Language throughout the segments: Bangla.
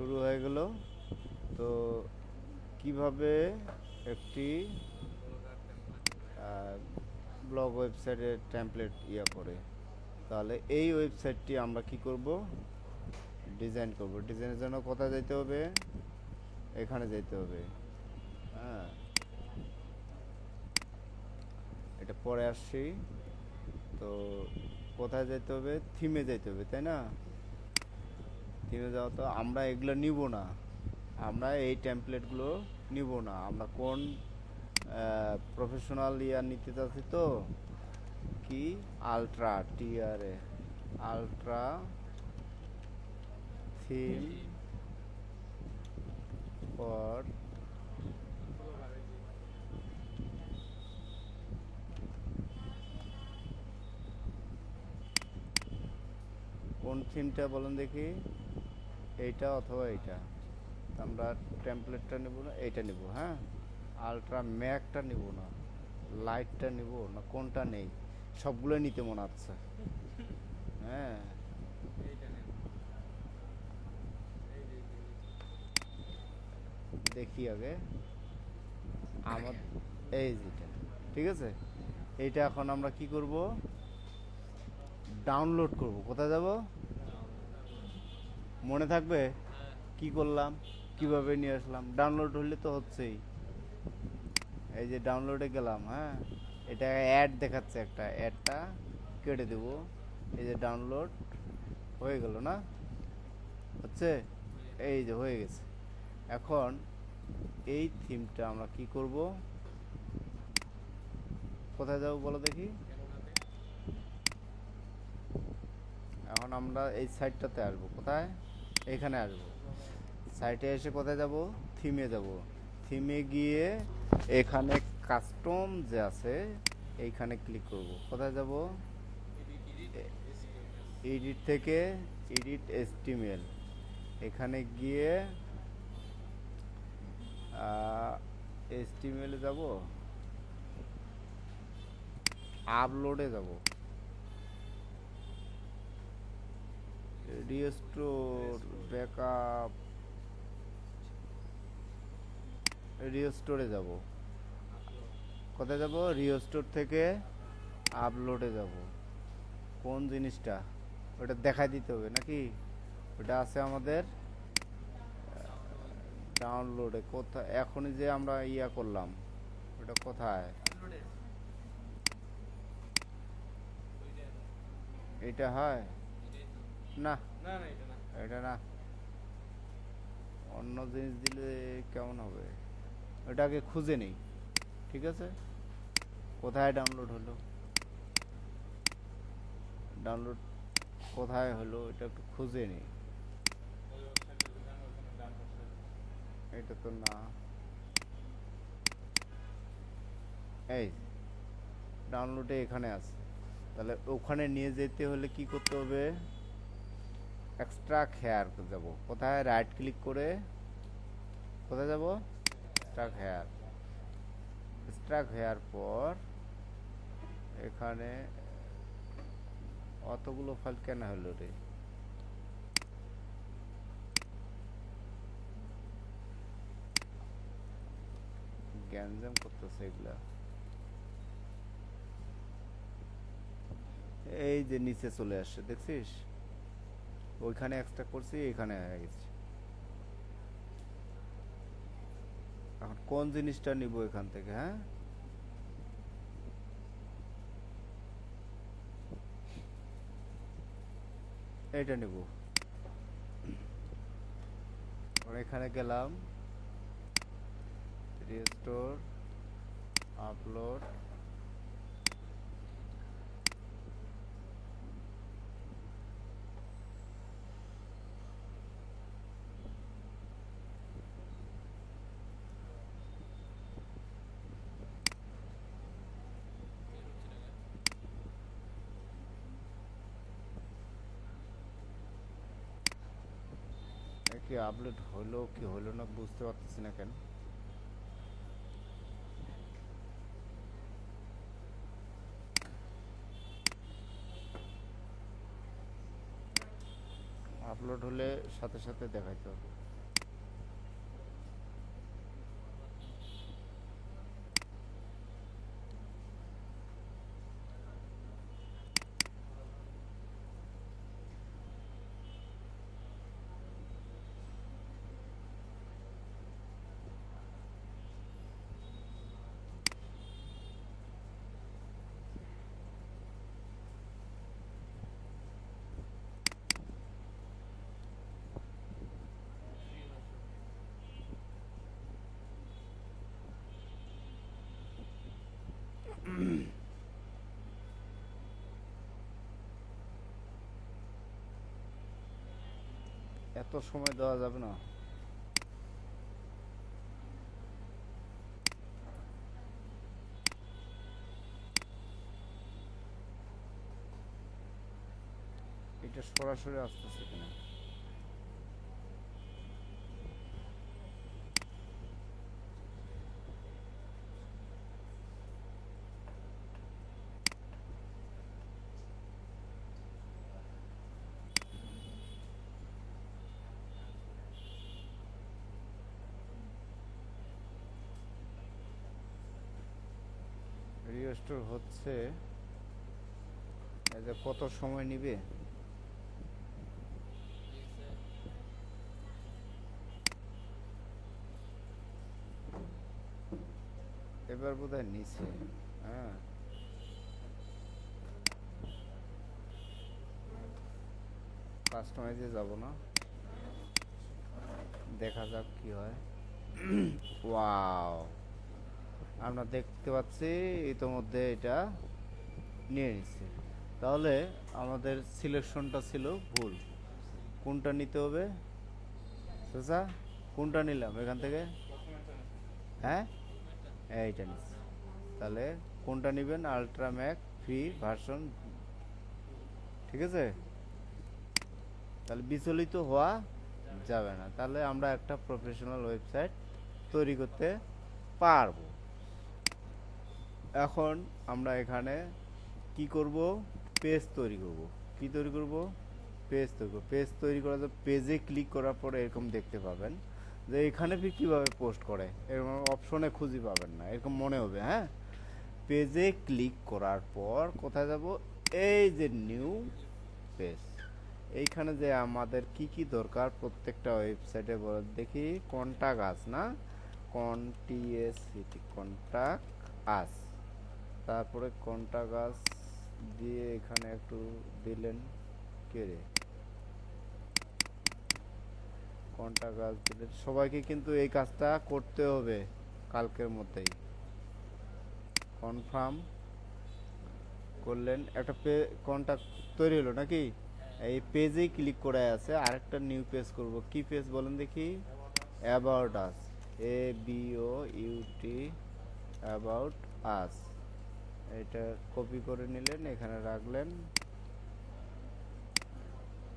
শুরু হয়ে গেল। তো কীভাবে একটি ব্লগ ওয়েবসাইটের টেমপ্লেট ইয়া করে? তাহলে এই ওয়েবসাইটটি আমরা কি করব? ডিজাইন করব। ডিজাইনের জন্য কোথায় যেতে হবে? এখানে যেতে হবে। হ্যাঁ। এটা পরে আসছি। তো কোথায় যেতে হবে? থিমে যেতে হবে, তাই না? থিমে যাওয়া তো, আমরা এগুলো নিব না। আমরা এই টেমপ্লেটগুলো নিব না। আমরা কোন প্রফেশনাল ইয়ার নিতে চাচ্ছি তো? কি? Ultra TRA ultra theme for কোন থিমটা বলেন দেখি। এইটা অথবা এইটা। আমরা টেমপ্লেটটা নেব না, এইটা নেব হ্যাঁ? আলট্রা ম্যাকটা নেব না লাইটটা নেব না, কোনটা নেই? সবগুলো নিতে মনে হচ্ছে হ্যাঁ? দেখি আগে। আমার, এই যেটা, ঠিক আছে? এইটা এখন আমরা কি করব? ডাউনলোড করব। কোথায় যাব? মনে থাকবে? কি করলাম? কীভাবে নিয়ে আসলাম? ডাউনলোড হলে তো হচ্ছেই। এই যে ডাউনলোডে গেলাম হ্যাঁ? এটা অ্যাড দেখাচ্ছে একটা। অ্যাডটা কেটে দেব। এই যে ডাউনলোড হয়ে গেল না? হচ্ছে? এই যে হয়ে গেছে। এখন এই থিমটা আমরা কি করব? কোথায় যাব বলো দেখি? এখন আমরা এই সাইডটাতে আসব। কোথায়? এখানে আসব। সাইটে এসে কোথায় যাব? থিমে যাব। থিমে গিয়ে এখানে কাস্টম যে আছে, এইখানে ক্লিক করব। কোথায় যাব? এডিট থেকে এডিট এসটিমেল এখানে গিয়ে এসটিমেলে যাব। আপলোডে যাব। রিস্টোর ব্যাকআপ রিস্টোরে যাব। কোথায় যাব? রিস্টোর থেকে আপলোডে যাব। কোন জিনিসটা? ওটা দেখাই দিতে হবে নাকি? ওটা আছে আমাদের ডাউনলোডে কোথায় এখনই যে আমরা ইয়া করলাম ওটা কোথায়? এটা হয়? না? না না এটা না। এটা না। অন্য জিনিস দিলে কেমন হবে? ওটাকে খুঁজে নেই ঠিক আছে? কোথায় ডাউনলোড হলো? ডাউনলোড কোথায় হলো? এটা একটু খুঁজে নেই। এটা তো না। এই ডাউনলোডে এখানে আছে। তাহলে ওখানে নিয়ে যেতে হলে কি করতে হবে? এক্সট্রা হেয়ার যাব কোথায় রাইট ক্লিক করে? কোথায় যাব? স্ট্রাক হেয়ার স্ট্রাক হেয়ার পর এখানে অতগুলো ফাইল কেন হলো রে? গ্যাঞ্জাম করতেছে এগুলা। এই যে নিচে চলে আসছে, দেখছিস? ওইখানে এক্সট্রা করছি, এখানে গেছে এখন কোন জিনিসটা নিব এখান থেকে হ্যাঁ? এটা নিব। এখানে গেলাম। রিস্টোর আপলোড এ কি আপলোড হলো, কি হলো না বুঝতে পারতেছি না কেন। আপলোড হলে সাথে সাথে দেখাইতো এত সময় দেওয়া যাবে না। এটা সরাসরি আসতেছে। কিনা হচ্ছে যে কত সময় নিবে? এবার বোধ হয় নিচে হ্যাঁ। কাস্টমাইজে যাব না। দেখা যাক কি হয়। ওয়াও আমরা দেখতে পাচ্ছি, ইতোমধ্যে এটা নিয়ে নিচ্ছে। তাহলে আমাদের সিলেকশনটা ছিল ভুল। কোনটা নিতে হবে? চাচা, কোনটা নিলাম এখান থেকে? হ্যাঁ? এইটা নিচ্ছি। তাহলে কোনটা নেবেন? আলট্রা ম্যাক ফ্রি ভার্সন ঠিক আছে? তাহলে বিচলিত হওয়া যাবে না। তাহলে আমরা একটা প্রফেশনাল ওয়েবসাইট তৈরি করতে পারব। এখন আমরা এখানে কি করব? পেজ তৈরি করব। কি তৈরি করব? পেজ তৈরি করব। পেজ তৈরি করার পেজে ক্লিক করার পরে এরকম দেখতে পাবেন যে এখানে ফির কীভাবে পোস্ট করে? এরকম অপশনে খুঁজে পাবেন না। এরকম মনে হবে হ্যাঁ? পেজে ক্লিক করার পর কোথায় যাব? এই যে নিউ পেজ এইখানে যে আমাদের কি কি দরকার প্রত্যেকটা ওয়েবসাইটে বলে দেখি কন্টাক্ট আস না? কন্টিএস কন্টাক্ট আস তারপরে কন্টা গাছ দিয়ে এখানে একটু দিলেন কে রে? কন্টাক্ট আস দিলেন। সবাইকে কিন্তু এই কাজটা করতে হবে কালকের মধ্যেই। কনফার্ম করলেন। একটা পে কন্টাক্ট তৈরি হলো নাকি? এই পেজেই ক্লিক করে আছে। আরেকটা নিউ পেজ করব। কি পেজ বলেন দেখি? About us. A B O U T about us. এটা কপি করে নিলেন, এখানে রাখলেন।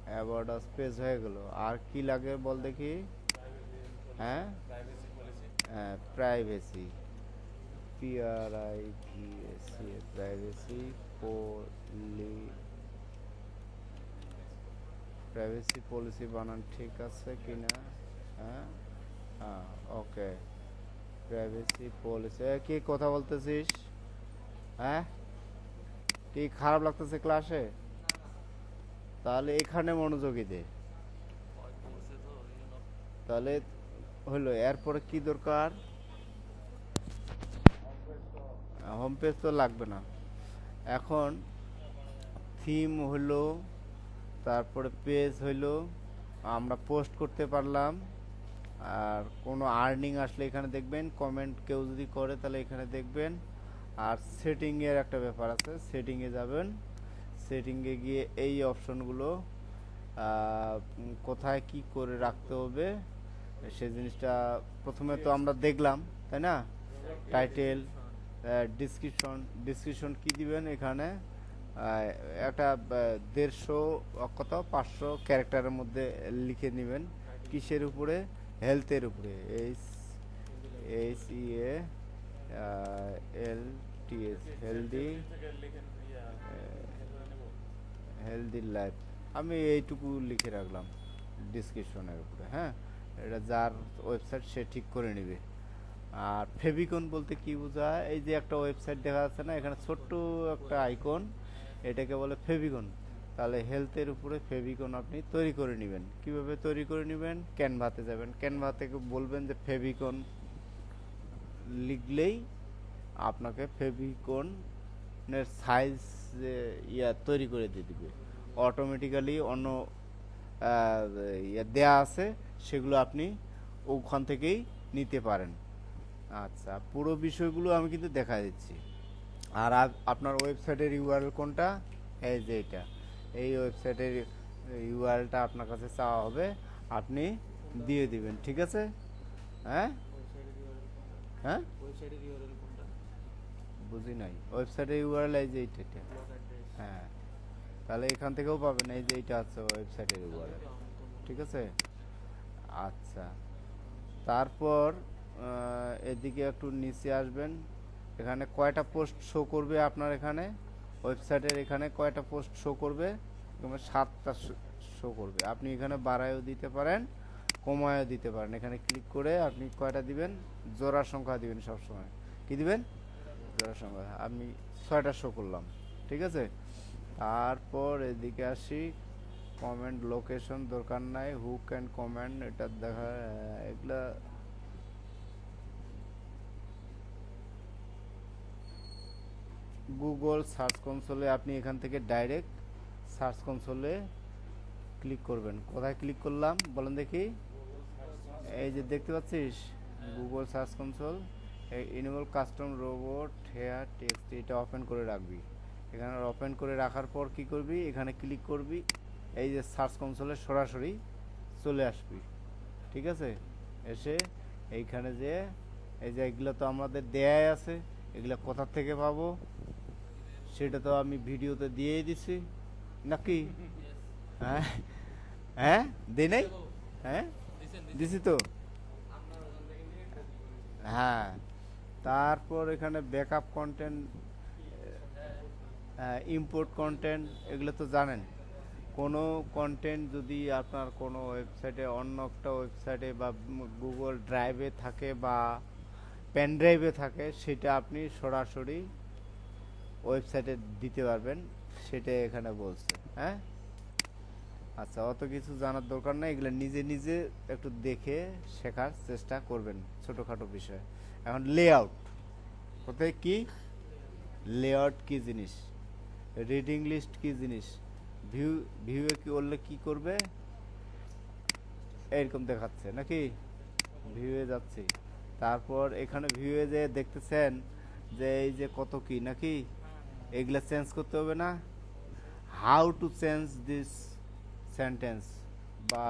অ্যাবাউট আস পেজ হয়ে গেল। আর কি লাগে বল দেখি? হ্যাঁ? Policy privacy P R I V S C privacy poli privacy policy বানান ঠিক আছে কিনা হ্যাঁ? হ্যাঁ ওকে প্রাইভেসি পলিসি কি কথা বলতেছিস? হ্যাঁ? কি খারাপ লাগতেছে ক্লাসে তাহলে এখানে মনোযোগী দে। তাহলে হলো, এরপরে কি দরকার? হোম পেজ তো লাগবে না। এখন থিম হলো, তারপরে পেজ হইল আমরা পোস্ট করতে পারলাম। আর কোনো আর্নিং আসলে এখানে দেখবেন কমেন্ট কেউ যদি করে তাহলে এখানে দেখবেন। আর সেটিংয়ের একটা ব্যাপার আছে। সেটিংয়ে যাবেন। সেটিংয়ে গিয়ে এই অপশনগুলো কোথায় কি করে রাখতে হবে, সেই জিনিসটা প্রথমে তো আমরা দেখলাম, তাই না? টাইটেল ডিসক্রিপশন ডিসক্রিপশন কি দিবেন এখানে? একটা দেড়শো কত পাঁচশো ক্যারেক্টারের মধ্যে লিখে নেবেন। কিসের উপরে? হেলথের উপরে। H H E A L T S healthy healthy life আমি এইটুকু লিখে রাখলাম ডিসক্রিপশনের উপরে হ্যাঁ? এটা যার ওয়েবসাইট সে ঠিক করে নেবে। আর ফেভিকন বলতে কি বোঝায়? এই যে একটা ওয়েবসাইট দেখা যাচ্ছে না, এখানে ছোট্ট একটা আইকন এটাকে বলে ফেভিকন তাহলে হেলথের উপরে ফেভিকন আপনি তৈরি করে নেবেন। কীভাবে তৈরি করে নেবেন? ক্যানভাতে যাবেন। ক্যানভা থেকে বলবেন যে ফেভিকন লিখলেই আপনাকে ফেভিকনের সাইজ ইয়া তৈরি করে দিয়ে দিবে। অটোমেটিক্যালি অন্য ইয়া দেয়া আছে, সেগুলো আপনি ওখান থেকেই নিতে পারেন। আচ্ছা পুরো বিষয়গুলো আমি কিন্তু দেখা দিচ্ছি। আর আপনার ওয়েবসাইটের ইউআরএল কোনটা? এই যে এটা। এই ওয়েবসাইটের ইউআরএলটা আপনার কাছে চাওয়া হবে, আপনি দিয়ে দিবেন, ঠিক আছে? হ্যাঁ? হ্যাঁ? ওয়েবসাইটের ইউআরএল কোনটা? বুঝি নাই। ওয়েবসাইটে ইউআরএল এই যে এটা। হ্যাঁ। তাহলে এখান থেকেও পাবেন এই যে এইটা আছে ওয়েবসাইটের ইউআরএল ঠিক আছে? আচ্ছা। তারপর এদিকে একটু নিচে আসবেন। এখানে কয়টা পোস্ট শো করবে আপনার এখানে? ওয়েবসাইটের এখানে কয়টা পোস্ট শো করবে? সাতটা শো করবে। আপনি এখানে বাড়ায়ও দিতে পারেন। কমায়ও দিতে পারেন। এখানে ক্লিক করে আপনি কয়টা দিবেন? জোড়া সংখ্যা দিবেন সবসময়। কি দিবেন? জোড়া সংখ্যা। আমি ছয়টা শো করলাম। ঠিক আছে? তারপর এদিকে আসি। কমেন্ট লোকেশন দরকার নাই। হু ক্যান কমেন্ট এটা দেখা, এগুলা গুগল সার্চ কনসোলে আপনি এখান থেকে ডাইরেক্ট সার্চ কনসোলে ক্লিক করবেন। কোথায় ক্লিক করলাম? বলেন দেখি। এই যে দেখতে পাচ্ছিস? গুগল সার্চ কনসোল এই enable custom robot header text এটা ওপেন করে রাখবি। এখানে ওপেন করে রাখার পর কি করবি? এখানে ক্লিক করবি। এই যে সার্চ কনসোলে সরাসরি চলে আসবি। ঠিক আছে? এসে এইখানে যে এই যে এগুলো তো আমাদের দেয়াই আছে এগুলো কোথার থেকে পাবো? সেটা তো আমি ভিডিওতে দিয়েই দিছি। নাকি? হ্যাঁ? হ্যাঁ? দিই নাই? হ্যাঁ? দিছি তো? হ্যাঁ। তারপর এখানে ব্যাকআপ কন্টেন্ট ইম্পোর্ট কন্টেন্ট এগুলো তো জানেন। কোনো কন্টেন্ট যদি আপনার কোনো ওয়েবসাইটে অন্য একটা ওয়েবসাইটে বা গুগল ড্রাইভে থাকে বা পেন ড্রাইভে থাকে, সেটা আপনি সরাসরি ওয়েবসাইটে দিতে পারবেন। সেটা এখানে বলছে হ্যাঁ? আচ্ছা অত কিছু জানার দরকার নেই, এগুলো নিজে নিজে একটু দেখে শেখার চেষ্টা করবেন ছোটোখাটো বিষয়। এখন লেআউট কোথায় কি? লেআউট কি জিনিস? রিডিং লিস্ট কি জিনিস? ভিউ ভিউয়ে কি করলে কি করবে? এরকম দেখাচ্ছে, নাকি? ভিউয়ে যাচ্ছে। তারপর এখানে ভিউয়ে যে দেখতেছেন যে এই যে কত কি, নাকি? এগুলা চেঞ্জ করতে হবে না? How to change this sentence বা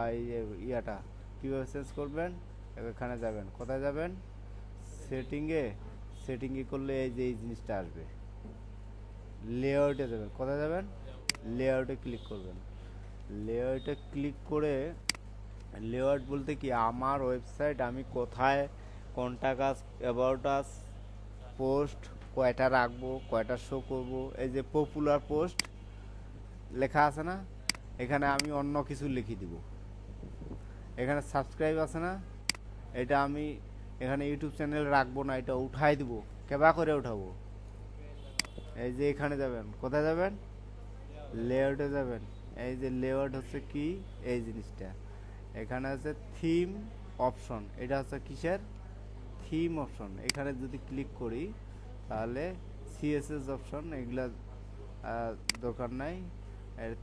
ইয়াটা। কীভাবে চেঞ্জ করবেন? এখানে যাবেন। কোথায় যাবেন? সেটিংয়ে সেটিংয়ে করলে এই যে এই জিনিসটা আসবে। লেআউটে যাবেন। কোথায় যাবেন? লেআউটে ক্লিক করবেন। লেআউটে ক্লিক করে লেআউট বলতে কি? আমার ওয়েবসাইট আমি কোথায় কোনটা কাজ অ্যাবাউট আস পোস্ট কয়টা রাখব, কয়টা শো করব, এই যে পপুলার পোস্ট লেখা আছে না? এখানে আমি অন্য কিছু লিখে দিব। এখানে সাবস্ক্রাইব আছে না? এটা আমি এখানে ইউটিউব চ্যানেল রাখব না, এটা উঠাই দিব। কেবা করে উঠাবো? এই যে এখানে যাবেন। কোথায় যাবেন? লেআউটে যাবেন। এই যে লেআউট হচ্ছে কি? এই জিনিসটা। এখানে আছে থিম অপশন এটা হচ্ছে কিসের? থিম অপশন এখানে যদি ক্লিক করি, তাহলে সিএসএস অপশন এগুলা দরকার নাই।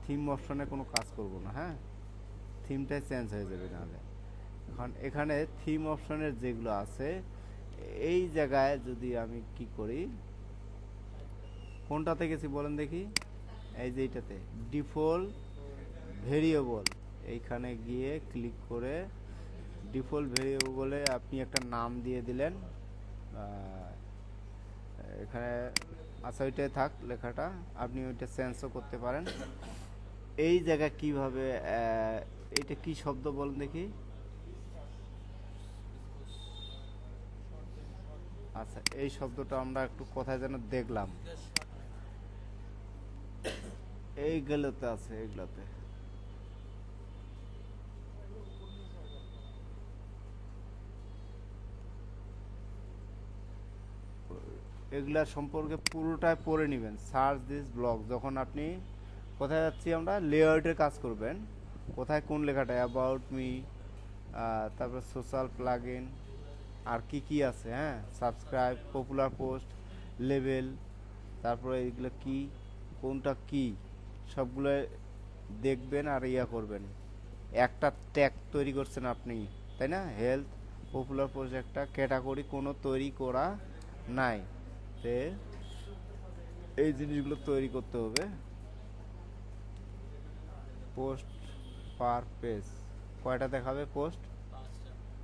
থিম অপশনে কোনো কাজ করব না হ্যাঁ? থিমটাই চেঞ্জ হয়ে যাবে নাহলে এখন এখানে থিম অপশনের যেগুলো আছে, এই জায়গায় যদি আমি কি করি, কোনটাতে গেছি বলেন দেখি? এই যে এইটাতে ডিফল্ট ভেরিয়েবল এইখানে গিয়ে ক্লিক করে ডিফল্ট ভেরিয়েবলে আপনি একটা নাম দিয়ে দিলেন এখানে আচ্ছা ওইটাই থাক লেখাটা। আপনি ওইটা চেঞ্জও করতে পারেন। এই জায়গা কীভাবে এটা কি শব্দ বলেন দেখি। আচ্ছা এই শব্দটা আমরা একটু কোথায় যেন দেখলাম। এইগুলোতে আছে, এইগুলোতে। এগুলা সম্পর্কে পুরোটাই পড়ে নেবেন। সার্চ দিস ব্লগ যখন আপনি কোথায় যাচ্ছি আমরা লেআউটের কাজ করবেন। কোথায় কোন লেখাটা? অ্যাবাউট মি তারপর সোশ্যাল প্লাগ ইন আর কি কি আছে হ্যাঁ? সাবস্ক্রাইব পপুলার পোস্ট লেভেল তারপরে এগুলো কি, কোনটা কি, সবগুলো দেখবেন আর ইয়া করবেন। একটা ট্যাগ তৈরি করছেন আপনি, তাই না? হেলথ পপুলার পোস্ট একটা ক্যাটাগরি কোনো তৈরি করা নাই। তে এই জিনিসগুলো তৈরি করতে হবে। Post per page. কয়টা দেখাবে পোস্ট?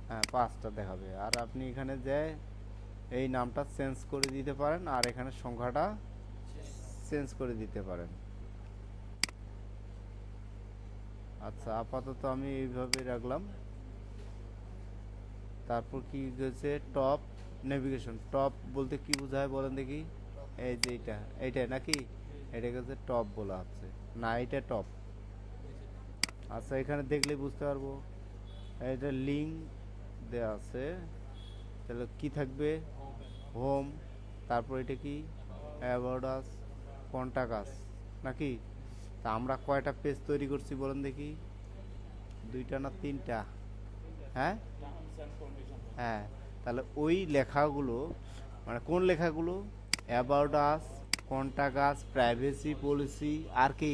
হ্যাঁ পাঁচটা দেখাবে। আর আপনি এখানে যে এই নামটা চেঞ্জ করে দিতে পারেন আর এখানে সংখ্যাটা চেঞ্জ করে দিতে পারেন। আচ্ছা আপাতত আমি এইভাবে রাখলাম। তারপর কি হয়েছে? টপ নেভিগেশন টপ বলতে কি বোঝায় বলেন দেখি? এই যে এইটা এইটাই নাকি? এটাকে হচ্ছে টপ বলা হচ্ছে। না এটা টপ আচ্ছা এখানে দেখলে বুঝতে পারব। এটা লিঙ্ক দেওয়া আছে। তাহলে কি থাকবে? হোম তারপর এটা কি? অ্যাবাউট আস কন্টাক্ট আস নাকি? তা আমরা কয়টা পেজ তৈরি করছি বলেন দেখি? দুইটা না তিনটা? হ্যাঁ? হ্যাঁ। তাহলে ওই লেখাগুলো মানে কোন লেখাগুলো? About us contact us privacy policy আর কি?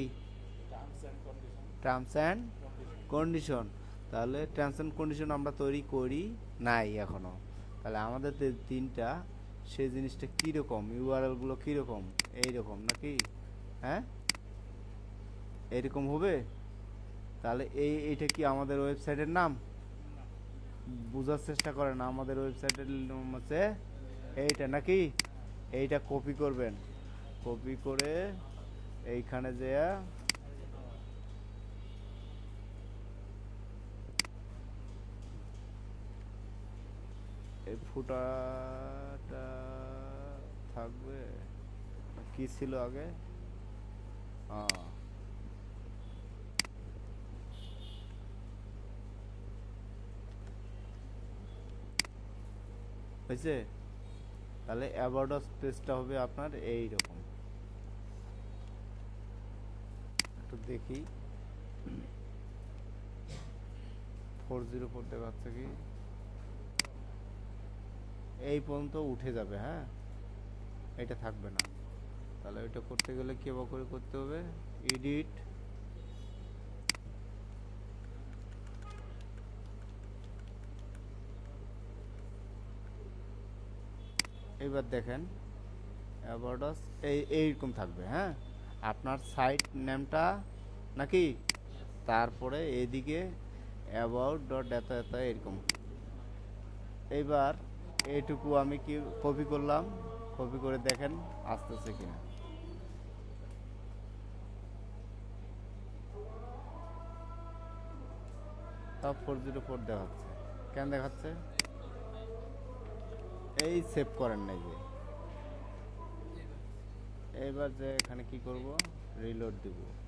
টার্মস অ্যান্ড কন্ডিশন তাহলে টার্মস অ্যান্ড কন্ডিশন আমরা তৈরি করি নাই এখনও। তাহলে আমাদের তিনটা সেই জিনিসটা কীরকম? ইউআরএলগুলো কীরকম? এইরকম নাকি? হ্যাঁ? এইরকম হবে? তাহলে এই এইটা কি আমাদের ওয়েবসাইটের নাম? বোঝার চেষ্টা করেন আমাদের ওয়েবসাইটের হচ্ছে এইটা নাকি? এইটা কপি করবেন। কপি করে এইখানে যে এই ফুটাটা থাকবে। কি ছিল আগে? হ্যাঁ হয়েছে তাহলে অ্যাবাউট স্পেসটা হবে আপনার এই রকম একটু দেখি। ফোর জিরো ফোর দেখাচ্ছে কি? এই পর্যন্ত উঠে যাবে হ্যাঁ? এটা থাকবে না। তাহলে ওইটা করতে গেলে কি বা করে করতে হবে? এডিট এবার দেখেন অ্যাবাউটাস এই, এইরকম থাকবে হ্যাঁ? আপনার সাইট নেমটা নাকি? তারপরে এদিকে অ্যাবাউট ডট এত এত, এরকম। এইবার এইটুকু আমি কি কপি করলাম? কপি করে দেখেন আসতেছে কিনা। সব ফোর জিরো ফোর দেখাচ্ছে। কেন দেখাচ্ছে? এই সেভ করেন নাই যে। এবার যে এখানে কি করব? রিলোড দিব।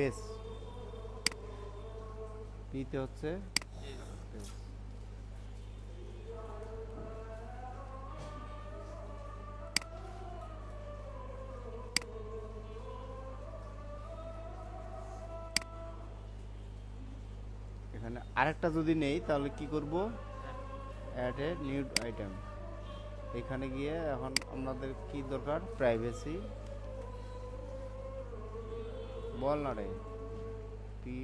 পেজ পিতে হচ্ছে এখানে আরেকটা যদি নেই, তাহলে কি করব? অ্যাড এ নিউ আইটেম এখানে গিয়ে এখন আপনাদের কি দরকার? প্রাইভেসি বল না রে। পি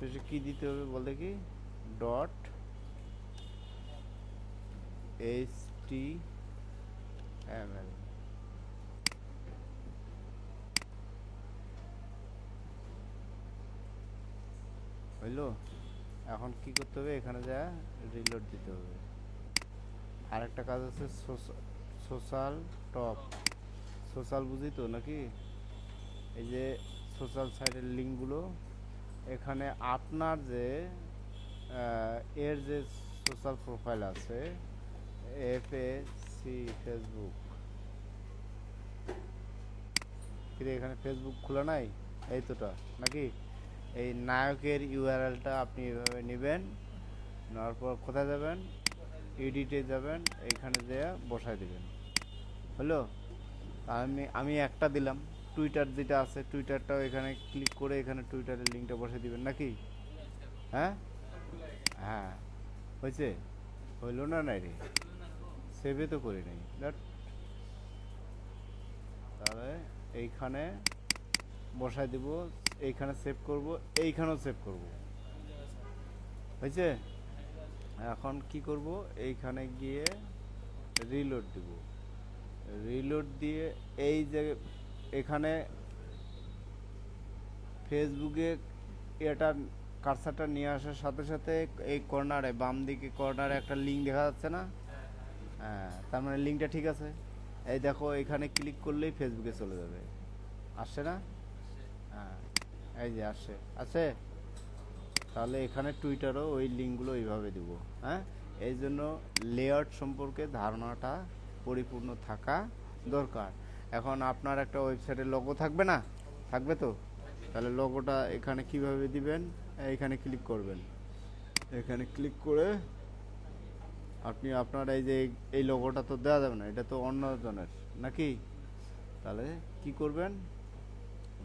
শেষে কি দিতে হবে বলতে কি dot H T M L. হইল? এখন কি করতে হবে? এখানে যা রিলোড দিতে হবে। আরেকটা কাজ আছে সোশ্যাল টপ। সোশ্যাল বুঝি তো নাকি? এই যে সোশ্যাল সাইটের লিঙ্কগুলো এখানে আপনার যে এর যে সোশ্যাল প্রোফাইল আছে এফ এ সি ফেসবুক কিরে এখানে ফেসবুক খোলা নাই? এই তোটা নাকি? এই নায়কের ইউআরএলটা আপনি এভাবে নেবেন, নেওয়ার পর কোথায় যাবেন? এডিটে যাবেন এইখানে যেয়ে বসায় দেবেন। হলো? আমি আমি একটা দিলাম। টুইটার যেটা আছে টুইটারটাও এখানে ক্লিক করে এখানে টুইটারের লিঙ্কটা বসে দিবেন, নাকি? হ্যাঁ? হ্যাঁ। হয়েছে? হইল না নাই রে? সেভে তো করি নাই। তাহলে এইখানে বসাই দিব, এইখানে সেভ করব, এইখানেও সেভ করব। হয়েছে? এখন কি করব? এইখানে গিয়ে রিলোড দিব। রিলোড দিয়ে এই যে এখানে ফেসবুকে এটা কারসারটা নিয়ে আসার সাথে সাথে এই কর্নারে, বাম দিকে কর্নারে একটা লিঙ্ক দেখা যাচ্ছে না? হ্যাঁ তার মানে লিঙ্কটা ঠিক আছে। এই দেখো, এখানে ক্লিক করলেই ফেসবুকে চলে যাবে। আসছে না? হ্যাঁ এই যে আসছে। আছে? তাহলে এখানে টুইটারও ওই লিঙ্কগুলো এইভাবে দিব হ্যাঁ? এই জন্য লেআউট সম্পর্কে ধারণাটা পরিপূর্ণ থাকা দরকার। এখন আপনার একটা ওয়েবসাইটের লোগো থাকবে না? থাকবে তো? তাহলে লোগোটা এখানে কীভাবে দিবেন? এখানে ক্লিক করবেন। এখানে ক্লিক করে আপনি আপনার এই যে এই লোগোটা তো দেওয়া যাবে না, এটা তো অন্য জনের, নাকি? তাহলে কি করবেন?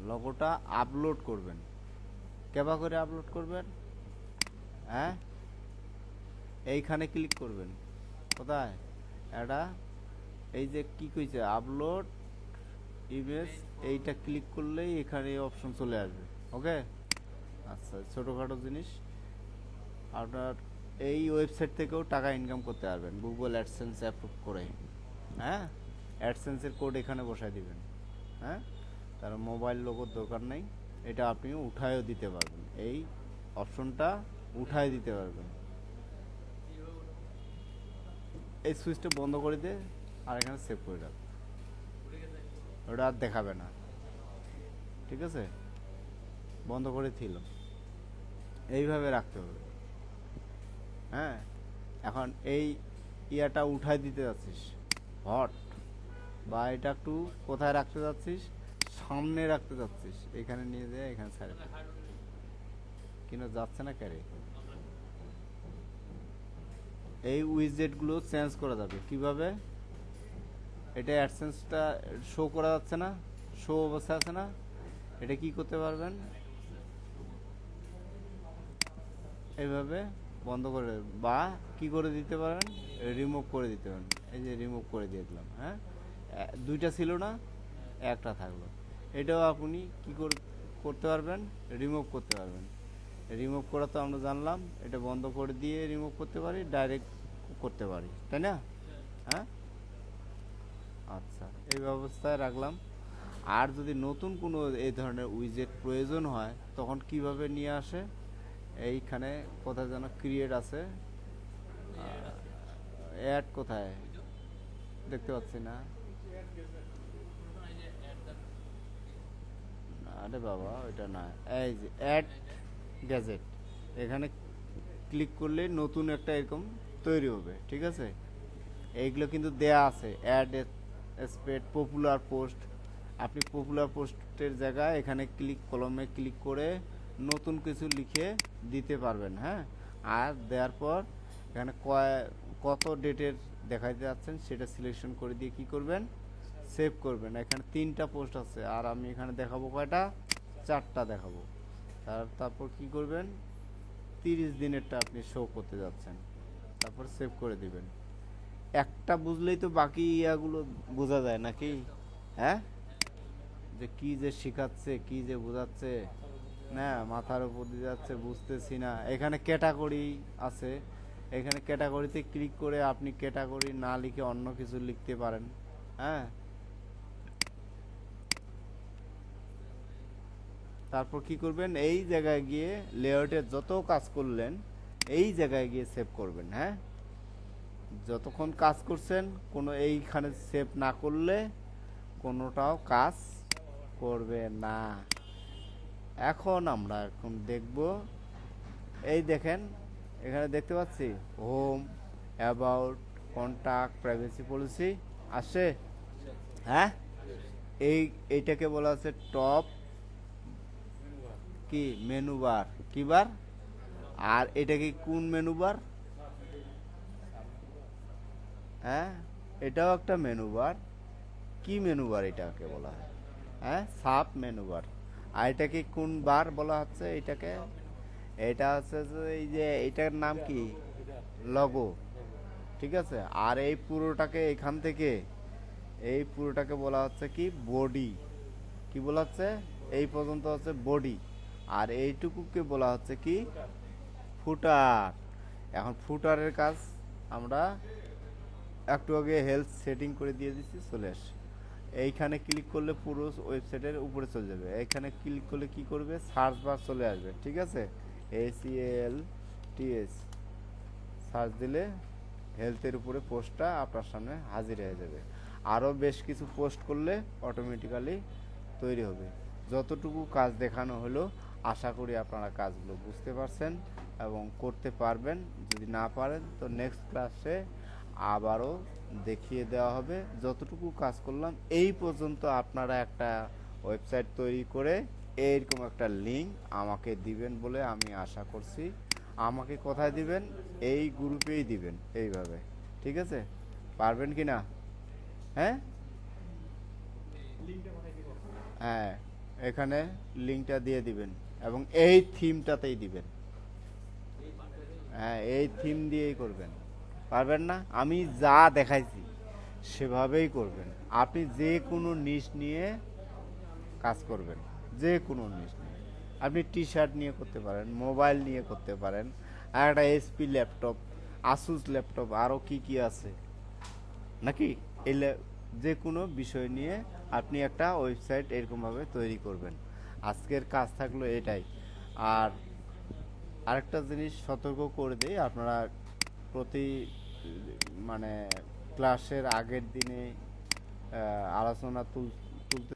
লোগোটা আপলোড করবেন। কেবা করে আপলোড করবেন? হ্যাঁ? এইখানে ক্লিক করবেন। কোথায়? এটা, এই যে কি কইছে? আপলোড ইমেজ এইটা ক্লিক করলেই এখানে এই অপশন চলে আসবে ওকে আচ্ছা ছোটোখাটো জিনিস। আপনার এই ওয়েবসাইট থেকেও টাকা ইনকাম করতে পারবেন গুগল অ্যাডসেন্স অ্যাপ্রুভ করে। হ্যাঁ? অ্যাডসেন্সের কোড এখানে বসায় দিবেন হ্যাঁ? তার মোবাইল লোগোর দরকার নেই, এটা আপনি উঠায়ও দিতে পারবেন। এই অপশনটা উঠায় দিতে পারবেন। এই সুইচটা বন্ধ করে দিয়ে আর এখানে সেভ করে রাখ। ওটা আর দেখাবে না। ঠিক আছে? বন্ধ করে ছিল এইভাবে রাখতে হবে। হ্যাঁ? এখন এই ইয়াটা উঠাই দিতে যাচ্ছিস। হট বা এটা একটু কোথায় রাখতে যাচ্ছিস? সামনে রাখতে যাচ্ছিস। এখানে নিয়ে যায় এখানে ছাড়ে। কিন্তু যাচ্ছে না ক্যারে? এই উইজেটগুলো চেঞ্জ করা যাবে। কীভাবে? এটা অ্যাডসেন্সটা শো করা যাচ্ছে না শো অবস্থা আছে না, এটা কি করতে পারবেন? এইভাবে বন্ধ করে, বা কি করে দিতে পারেন? রিমুভ করে দিতে পারেন। এই যে রিমুভ করে দিয়ে দিলাম হ্যাঁ? দুইটা ছিল না, একটা থাকল। এটাও আপনি কি করে, করতে পারবেন? রিমুভ করতে পারবেন। রিমুভ করা তো আমরা জানলাম, এটা বন্ধ করে দিয়ে রিমুভ করতে পারি ডাইরেক্ট করতে পারি, তাই না? হ্যাঁ? আচ্ছা এই ব্যবস্থায় রাখলাম। আর যদি নতুন কোনো এই ধরনের উইজেট প্রয়োজন হয়, তখন কীভাবে নিয়ে আসে? এইখানে কোথায় যেন ক্রিয়েট আছে। অ্যাড কোথায়? দেখতে পাচ্ছি না। আরে বাবা, ওইটা না। এই যে অ্যাড গ্যাজেট এখানে ক্লিক করলে নতুন একটা এরকম তৈরি হবে, ঠিক আছে? এইগুলো কিন্তু দেয়া আছে অ্যাড স্পেড পপুলার পোস্ট আপনি পপুলার পোস্টের জায়গায় এখানে ক্লিক কলমে ক্লিক করে নতুন কিছু লিখে দিতে পারবেন হ্যাঁ? আর দেওয়ার পর এখানে কয়, কত ডেটের দেখাইতে যাচ্ছেন সেটা সিলেকশন করে দিয়ে কি করবেন? সেভ করবেন। এখানে তিনটা পোস্ট আছে, আর আমি এখানে দেখাবো কয়টা? চারটা দেখাবো। তার, তারপর কি করবেন? তিরিশ দিনেরটা আপনি শো করতে যাচ্ছেন। তারপর সেভ করে দিবেন। একটা বুঝলেই তো বাকি ইয়াগুলো বোঝা যায় নাকি? হ্যাঁ? যে কি যে শেখাচ্ছে, কি যে বোঝাচ্ছে, না, মাথার উপর দিয়ে যাচ্ছে, বুঝতেছি না। এখানে ক্যাটাগরি আছে। এখানে ক্যাটাগরিতে ক্লিক করে আপনি ক্যাটাগরি না লিখে অন্য কিছু লিখতে পারেন। হ্যাঁ? তারপর কি করবেন? এই জায়গায় গিয়ে লেআউটে যত কাজ করলেন, এই জায়গায় গিয়ে সেভ করবেন হ্যাঁ? যতক্ষণ কাজ করছেন, কোনো এইখানে সেভ না করলে কোনোটাও কাজ করবে না। এখন আমরা এখন দেখব। এই দেখেন, এখানে দেখতে পাচ্ছি home about contact privacy policy আসে? হ্যাঁ? এই, এইটাকে বলা হচ্ছে টপ কি? মেনু বার আর এটা কি কোন মেনু বার হ্যাঁ? এটাও একটা মেনু বার কি মেনু বার এটাকে বলা হয়? হ্যাঁ? সাব মেনু বার আর এটাকে কোন বার বলা হচ্ছে এটাকে? এটা হচ্ছে যে এই যে এটার নাম কি? লগো ঠিক আছে? আর এই পুরোটাকে এখান থেকে, এই পুরোটাকে বলা হচ্ছে কি? বডি কি বলা হচ্ছে? এই পর্যন্ত হচ্ছে বডি আর এইটুকুকে বলা হচ্ছে কি? ফুটার এখন ফুটারের কাজ আমরা একটু আগে হেলথ সেটিং করে দিয়ে দিচ্ছি চলে আসে। এইখানে ক্লিক করলে পুরো ওয়েবসাইটের উপরে চলে যাবে। এইখানে ক্লিক করলে কি করবে? সার্চ বার চলে আসবে, ঠিক আছে? এসিএল টিএস সার্চ দিলে হেলথের উপরে পোস্টটা আপনার সামনে হাজির হয়ে যাবে। আরও বেশ কিছু পোস্ট করলে অটোমেটিক্যালি তৈরি হবে। যতটুকু কাজ দেখানো হলো, আশা করি আপনারা কাজগুলো বুঝতে পারছেন এবং করতে পারবেন। যদি না পারেন, তো নেক্সট ক্লাসে আবারও দেখিয়ে দেওয়া হবে। যতটুকু কাজ করলাম, এই পর্যন্ত আপনারা একটা ওয়েবসাইট তৈরি করে এইরকম একটা লিঙ্ক আমাকে দিবেন বলে আমি আশা করছি। আমাকে কোথায় দিবেন? এই গ্রুপেই দিবেন এইভাবে। ঠিক আছে? পারবেন কি না? হ্যাঁ? হ্যাঁ এখানে লিঙ্কটা দিয়ে দিবেন এবং এই থিমটাতেই দিবেন। হ্যাঁ এই থিম দিয়েই করবেন। পারবেন না, আমি যা দেখাইছি সেভাবেই করবেন। আপনি যে কোনো নিশ নিয়ে কাজ করবেন, যে কোনো নিশ নিয়ে। আপনি টি শার্ট নিয়ে করতে পারেন, মোবাইল নিয়ে করতে পারেন, আর একটা এসপি ল্যাপটপ, আসুস ল্যাপটপ আরও কি কি আছে। নাকি? এই যে কোনো বিষয় নিয়ে আপনি একটা ওয়েবসাইট এরকমভাবে তৈরি করবেন। আজকের কাজ থাকল এটাই। আর আরেকটা জিনিস সতর্ক করে দিই, আপনারা প্রতি মানে ক্লাসের আগের দিনে আলোচনা তুল তুলতে